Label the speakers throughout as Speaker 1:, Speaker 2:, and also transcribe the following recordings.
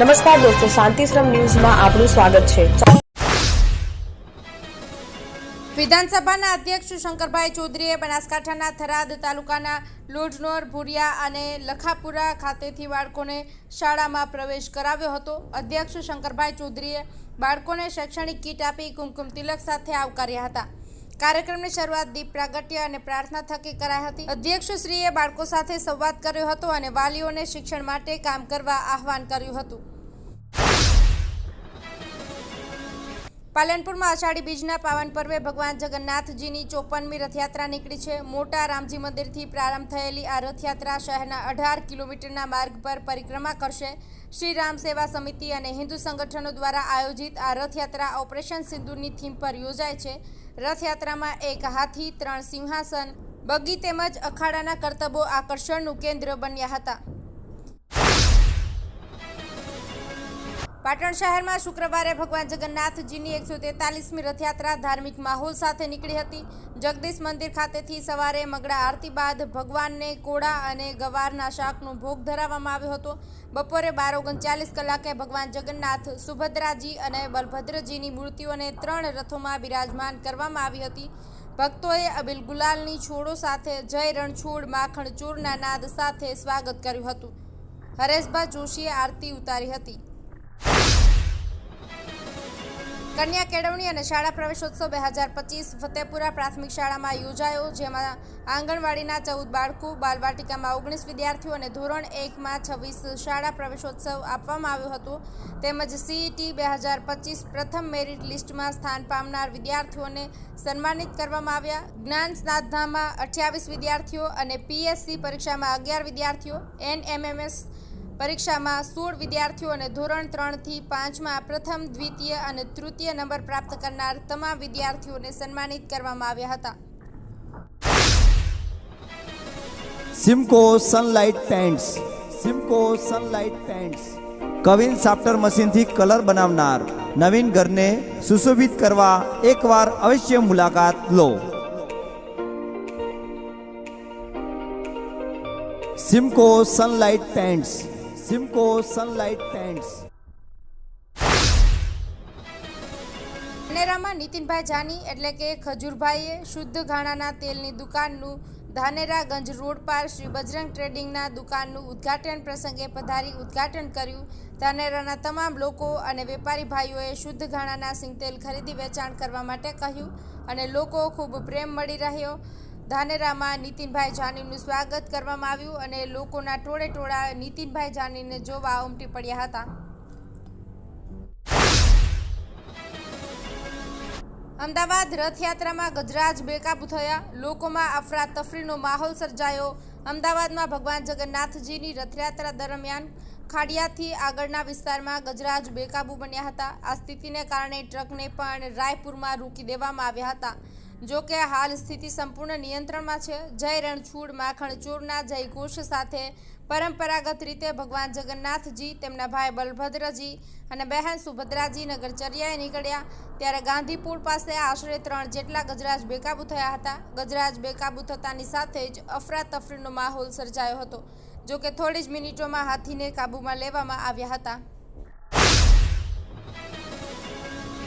Speaker 1: નમસ્કાર દોસ્તો શાંતિશ્રમ ન્યૂઝમાં આપનું સ્વાગત છે.
Speaker 2: વિધાનસભાના અધ્યક્ષ શંકરભાઈ ચૌધરીએ બનાસકાંઠાના થરાદ તાલુકાના લોઢનોર, ભુરિયા અને લખાપુરા ખાતેથી બાળકોને શાળામાં પ્રવેશ કરાવ્યો હતો. અધ્યક્ષ શંકરભાઈ ચૌધરીએ બાળકોને શૈક્ષણિક કીટ આપી કુમકુમ તિલક સાથે આવકાર્યા હતા. કાર્યક્રમની શરૂઆત દીપ પ્રાગટ્ય અને પ્રાર્થના થકી કરાઈ હતી. અધ્યક્ષશ્રીએ બાળકો સાથે સંવાદ કર્યો હતો અને વાલીઓને શિક્ષણ માટે કામ કરવા આહવાન કર્યું હતું. પાલનપુરમાં અષાઢી બીજના પાવન પર્વે ભગવાન જગન્નાથજીની ચોપનમી રથયાત્રા નીકળી છે. મોટા રામજી મંદિરથી પ્રારંભ થયેલી આ રથયાત્રા શહેરના અઢાર કિલોમીટરના માર્ગ પર પરિક્રમા કરશે. શ્રી રામ સેવા સમિતિ અને હિન્દુ સંગઠનો દ્વારા આયોજિત આ રથયાત્રા ઓપરેશન સિંધુની થીમ પર યોજાય છે. રથયાત્રામાં એક હાથી, ત્રણ સિંહાસન, બગી તેમજ અખાડાના કરતબો આકર્ષણનું કેન્દ્ર બન્યા હતા. પાટણ શહેરમાં શુક્રવારે ભગવાન જગન્નાથજીની એકસો તેતાલીસમી રથયાત્રા ધાર્મિક માહોલ સાથે નીકળી હતી. જગદીશ મંદિર ખાતેથી સવારે મગળા આરતી બાદ ભગવાનને કોળા અને ગવારના શાકનો ભોગ ધરાવવામાં આવ્યો હતો. બપોરે બાર ઓગણચાલીસ કલાકે ભગવાન જગન્નાથ, સુભદ્રાજી અને બલભદ્રજીની મૂર્તિઓને ત્રણ રથોમાં બિરાજમાન કરવામાં આવી હતી. ભક્તોએ અબિલ ગુલાલની છોડો સાથે જય રણછોડ, માખણ ચોરના નાદ સાથે સ્વાગત કર્યું હતું. હરેશભા જોશીએ આરતી ઉતારી હતી. કન્યા કેળવણી અને શાળા પ્રવેશોત્સવ બે હજાર પચીસ ફતેપુરા પ્રાથમિક શાળામાં યોજાયો, જેમાં આંગણવાડીના ચૌદ બાળકો, બાલવાટિકામાં ઓગણીસ વિદ્યાર્થીઓ અને ધોરણ એકમાં છવ્વીસ શાળા પ્રવેશોત્સવ આપવામાં આવ્યો હતો. તેમજ સીઈટી બે હજાર પચીસ પ્રથમ મેરિટ લિસ્ટમાં સ્થાન પામનાર વિદ્યાર્થીઓને સન્માનિત કરવામાં આવ્યા. જ્ઞાન સ્નાતધામાં અઠ્યાવીસ વિદ્યાર્થીઓ અને પીએસસી પરીક્ષામાં અગિયાર વિદ્યાર્થીઓ એનએમએમએસ પરીક્ષામાં સોળ વિદ્યાર્થીઓને ધોરણ ત્રણથી પાંચમાં પ્રથમ, દ્વિતીય અને તૃતીય નંબર પ્રાપ્ત કરનાર તમામ વિદ્યાર્થીઓને સન્માનિત કરવામાં આવ્યા હતા.
Speaker 3: Simco sunlight paints Simco sunlight paints queen સાફ્ટર મશીનથી કલર બનાવનાર નવીન ઘરને સુશોભિત કરવા એકવાર અવશ્ય મુલાકાત લો. Simco sunlight paints Simco sunlight tents
Speaker 2: ધાનેરામાં નીતિનભાઈ જાની એટલે કે ખજૂરભાઈએ શુદ્ધ ઘાણાના તેલની દુકાનનું ધાનેરા ગંજ રોડ પર શ્રી બજરંગ ટ્રેડિંગના દુકાનનું ઉદ્ઘાટન પ્રસંગે પધારી ઉદ્ઘાટન કર્યું. ધાનેરાના તમામ લોકો અને વેપારી ભાઈઓએ શુદ્ધ ઘાણાના સિંગતેલ ખરીદી વેચાણ કરવા માટે કહ્યું અને લોકો ખૂબ પ્રેમ મળી રહ્યો. ધાનેરામાં નીતિનભાઈ જાનીનું સ્વાગત કરવામાં આવ્યું અને લોકોના ટોળે ટોળા નીતિનભાઈ જાનીને જોવા ઉમટી પડ્યા હતા. અમદાવાદ રથયાત્રામાં ગજરાજ બેકાબુ થયા. લોકોમાં અફરાતફરીનો માહોલ સર્જાયો. અમદાવાદમાં ભગવાન જગન્નાથજીની રથયાત્રા દરમિયાન ખાડિયાથી આગળના વિસ્તારમાં ગજરાજ બેકાબુ બન્યા હતા. આ સ્થિતિને કારણે ટ્રકને પણ રાયપુરમાં રોકી દેવામાં આવ્યા હતા. જો કે હાલ સ્થિતિ સંપૂર્ણ નિયંત્રણમાં છે. જય રણછોડ, માખણ ચૂરના, જય ઘોષ સાથે પરંપરાગત રીતે ભગવાન જગન્નાથજી, તેમના ભાઈ બલભદ્રજી અને બહેન સુભદ્રાજી નગરચર્યાએ નીકળ્યા. ત્યારે ગાંધીપુર પાસે આશરે ત્રણ જેટલા ગજરાજ બેકાબુ થયા હતા. ગજરાજ બેકાબુ થતાની સાથે જ અફરાતફરીનો માહોલ સર્જાયો હતો, જો કે થોડી જ મિનિટોમાં હાથીને કાબૂમાં લેવામાં આવ્યા હતા.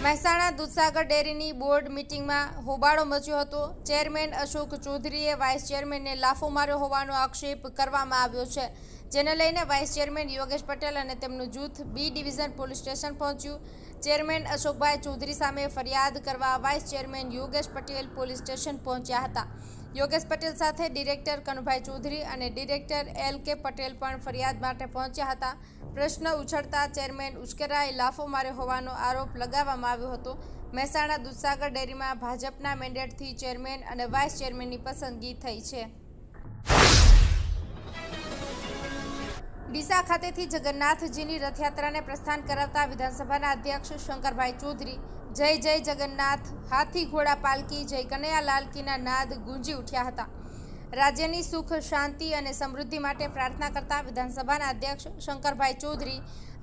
Speaker 2: મહેસાણા દૂધસાગર ડેરીની બોર્ડ મિટિંગમાં હોબાળો મચ્યો હતો. ચેરમેન અશોક ચૌધરીએ વાઇસ ચેરમેનને લાફો માર્યો હોવાનો આક્ષેપ કરવામાં આવ્યો છે, જેને લઈને વાઇસ ચેરમેન યોગેશ પટેલ અને તેમનું જૂથ બી ડિવિઝન પોલીસ સ્ટેશન પહોંચ્યું. ચેરમેન અશોકભાઈ ચૌધરી સામે ફરિયાદ કરવા vice chairman Yogesh Patel police station પહોંચ્યા હતા. યોગેશ પટેલ સાથે ડિરેક્ટર કનુભાઈ ચૌધરી અને ડિરેક્ટર એલ કે પટેલ પણ ફરિયાદ માટે પહોંચ્યા હતા. પ્રશ્ન ઉછળતા ચેરમેન ઉશ્કેરાએ લાફો માર્યો હોવાનો આરોપ લગાવવામાં આવ્યો હતો. મહેસાણા દૂધસાગર ડેરીમાં ભાજપના મેન્ડેટથી ચેરમેન અને વાઇસ ચેરમેનની પસંદગી થઈ છે. ડીસા ખાતેથી જગન્નાથજીની રથયાત્રાને પ્રસ્થાન કરાવતા વિધાનસભાના અધ્યક્ષ શંકરભાઈ ચૌધરી જય જય જગન્નાથ. હાથી ઘોડા પાલકી જય કનૈયા લાલકીના નાદ ગુંજી ઉઠ્યા હતા. રાજ્યની સુખ, શાંતિ અને સમૃદ્ધિ માટે પ્રાર્થના કરતા વિધાનસભાના અધ્યક્ષ શંકરભાઈ ચૌધરી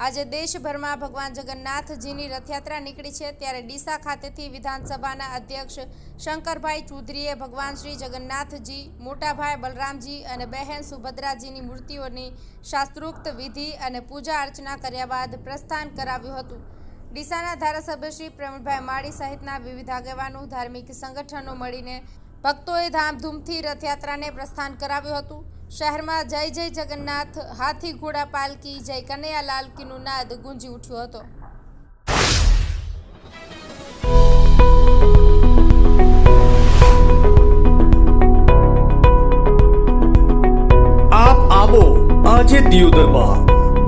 Speaker 2: આજે દેશભરમાં ભગવાન જગન્નાથજીની રથયાત્રા નીકળી છે. ત્યારે ડીસા ખાતેથી વિધાનસભાના અધ્યક્ષ શંકરભાઈ ચૌધરીએ ભગવાન શ્રી જગન્નાથજી મોટાભાઈ બલરામજી અને બહેન સુભદ્રાજીની મૂર્તિઓની શાસ્ત્રોક્ત વિધિ અને પૂજા અર્ચના કર્યા બાદ પ્રસ્થાન કરાવ્યું હતું. ડીસાના ધારાસભ્ય શ્રી પ્રવીણભાઈ માળી સહિતના વિવિધ આગેવાનો ધાર્મિક સંગઠનો મળીને ભક્તોએ ધામધૂમથી રથયાત્રાને પ્રસ્થાન કરાવ્યું હતું. શહેરમાં જય જય જગન્નાથ, હાથી ઘોડા પાલકી, જય કનૈયાલાલ કીનું નાદ ગુંજી ઉઠ્યો હતો.
Speaker 4: આજે આજે દિયોદરમાં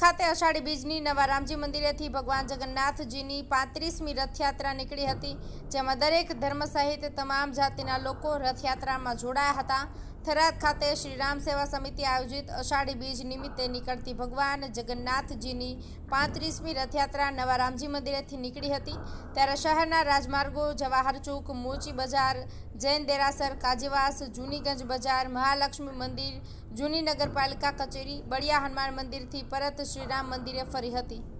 Speaker 2: ખાતે અષાઢી બીજની નવા રામજી મંદિરેથી ભગવાન જગન્નાથજીની પાંત્રીસમી રથયાત્રા નીકળી હતી, જેમાં દરેક ધર્મ સહિત તમામ જાતિના લોકો રથયાત્રામાં જોડાયા હતા. થરાદ ખાતે શ્રી રામ સેવા સમિતિ આયોજિત અષાઢી બીજ નિમિત્તે નીકળતી ભગવાન જગન્નાથજીની પાંત્રીસમી રથયાત્રા નવા રામજી મંદિરેથી નીકળી હતી. ત્યારે શહેરના રાજમાર્ગો, જવાહર ચોક મોચી બજાર, જૈન દેરાસર, કાજીવાસ, જૂનીગંજ બજાર, મહાલક્ષ્મી મંદિર, જૂની નગરપાલિકા કચેરી, બળિયા હનુમાન મંદિરથી પરત શ્રીરામ મંદિરે ફરી હતી.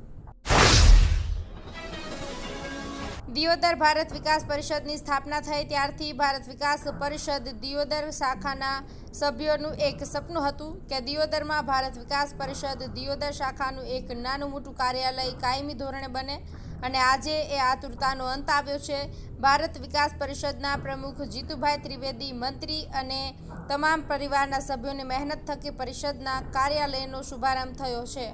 Speaker 2: દિયોદર ભારત વિકાસ પરિષદની સ્થાપના થઈ ત્યારથી ભારત વિકાસ પરિષદ દિયોદર શાખાના સભ્યોનું એક સપનું હતું કે દિયોદરમાં ભારત વિકાસ પરિષદ દિયોદર શાખાનું એક નાનું મોટું કાર્યાલય કાયમી ધોરણે બને અને આજે એ આતુરતાનો અંત આવ્યો છે. ભારત વિકાસ પરિષદના પ્રમુખ જીતુભાઈ ત્રિવેદી મંત્રી અને તમામ પરિવારના સભ્યોની મહેનત થકી પરિષદના કાર્યાલયનો શુભારંભ થયો છે.